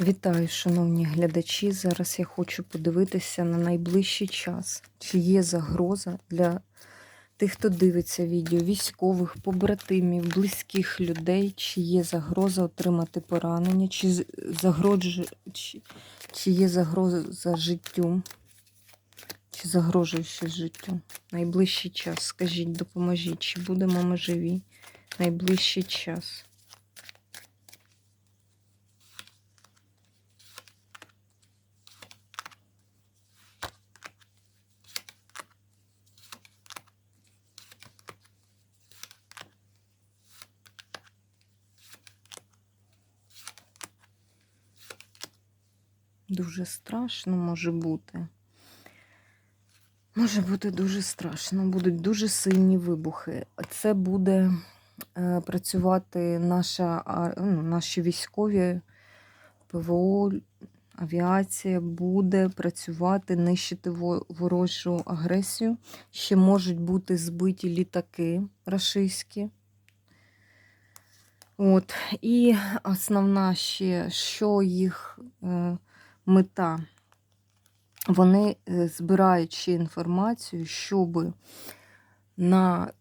Вітаю, шановні глядачі. Зараз я хочу подивитися на найближчий час, чи є загроза для тих, хто дивиться відео, військових, побратимів, близьких людей, чи є загроза отримати поранення, чи, з- загроджу- чи, чи є загроза життю, чи загрожує життю. Найближчий час. Скажіть, допоможіть, чи будемо ми живі найближчий час. Дуже страшно може бути. Може бути дуже страшно, будуть дуже сильні вибухи. Це буде е, працювати наша, ну, наші військові ПВО, авіація буде працювати, нищити ворожу агресію. Ще можуть бути збиті літаки рашистські. От. І основна ще, що їх е, мета. Вони е, збирають ще інформацію, щоб на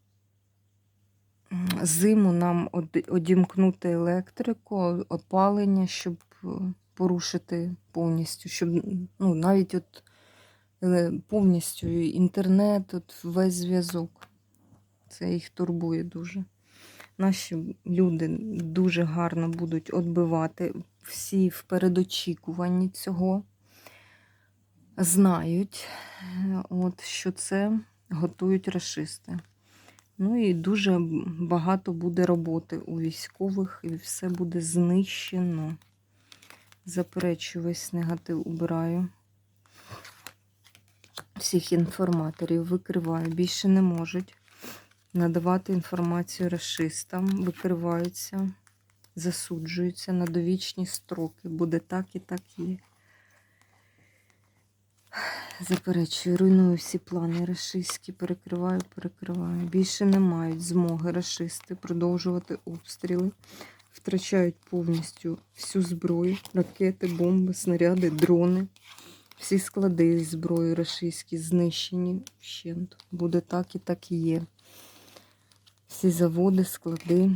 зиму нам одімкнути електрику, опалення, щоб е, порушити повністю, щоб ну, навіть от е, повністю інтернет, от весь зв'язок. Це їх турбує дуже. Наші люди дуже гарно будуть відбивати всі в передочікуванні цього. Знають, от, що це готують расисти. Ну і дуже багато буде роботи у військових, і все буде знищено. Заперечую весь негатив убираю. Всіх інформаторів викриваю. Більше не можуть надавати інформацію расистам, викриваються, засуджуються на довічні строки. Буде так і так є. Заперечую, руйную всі плани рашистські, перекриваю, перекриваю. Більше не мають змоги рашисти продовжувати обстріли, втрачають повністю всю зброю, ракети, бомби, снаряди, дрони. Всі склади зброї рашистські знищені вщент. Буде так і так і є. Всі заводи, склади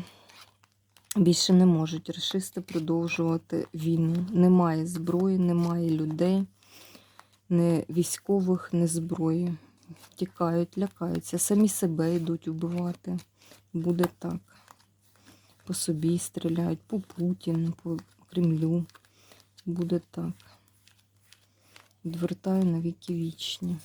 більше не можуть рашисти продовжувати війну. Немає зброї, немає людей не військових, не зброї. Тікають, лякаються, самі себе йдуть убивати. Буде так. По собі стріляють, по Путіну, по Кремлю. Буде так. Відвертаю на віки вічні.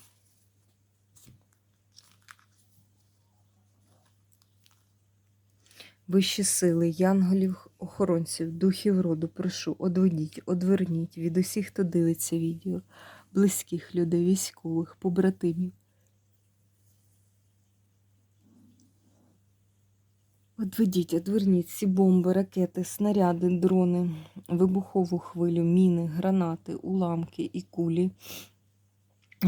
Вищі сили, янголів, охоронців, духів роду, прошу, одведіть, одверніть від усіх, хто дивиться відео, близьких людей, військових, побратимів. Одведіть, одверніть всі бомби, ракети, снаряди, дрони, вибухову хвилю, міни, гранати, уламки і кулі.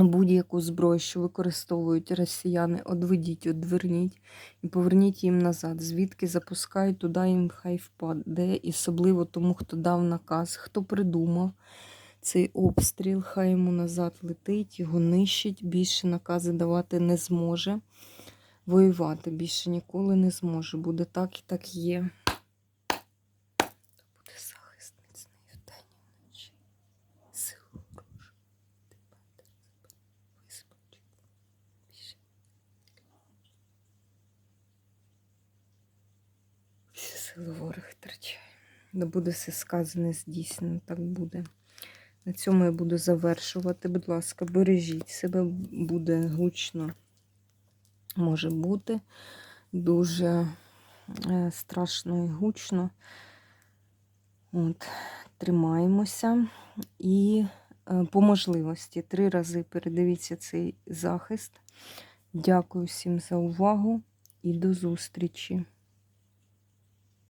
Будь-яку зброю, що використовують росіяни, одведіть, одверніть і поверніть їм назад. Звідки запускають, туди їм хай впаде. І особливо тому, хто дав наказ, хто придумав цей обстріл, хай йому назад летить, його нищить, більше накази давати не зможе. Воювати більше ніколи не зможе. Буде так і так є. То буде захист міцний вдень і вночі. Силу ворожу. Тебе визволить. Більше. Всі сили ворог втрачає. Да буде все сказане, здійснено, так буде. На цьому я буду завершувати. Будь ласка, бережіть себе, буде гучно. Може бути дуже е, страшно і гучно. От, Тримаємося і е, по можливості три рази передивіться цей захист. Дякую всім за увагу і до зустрічі!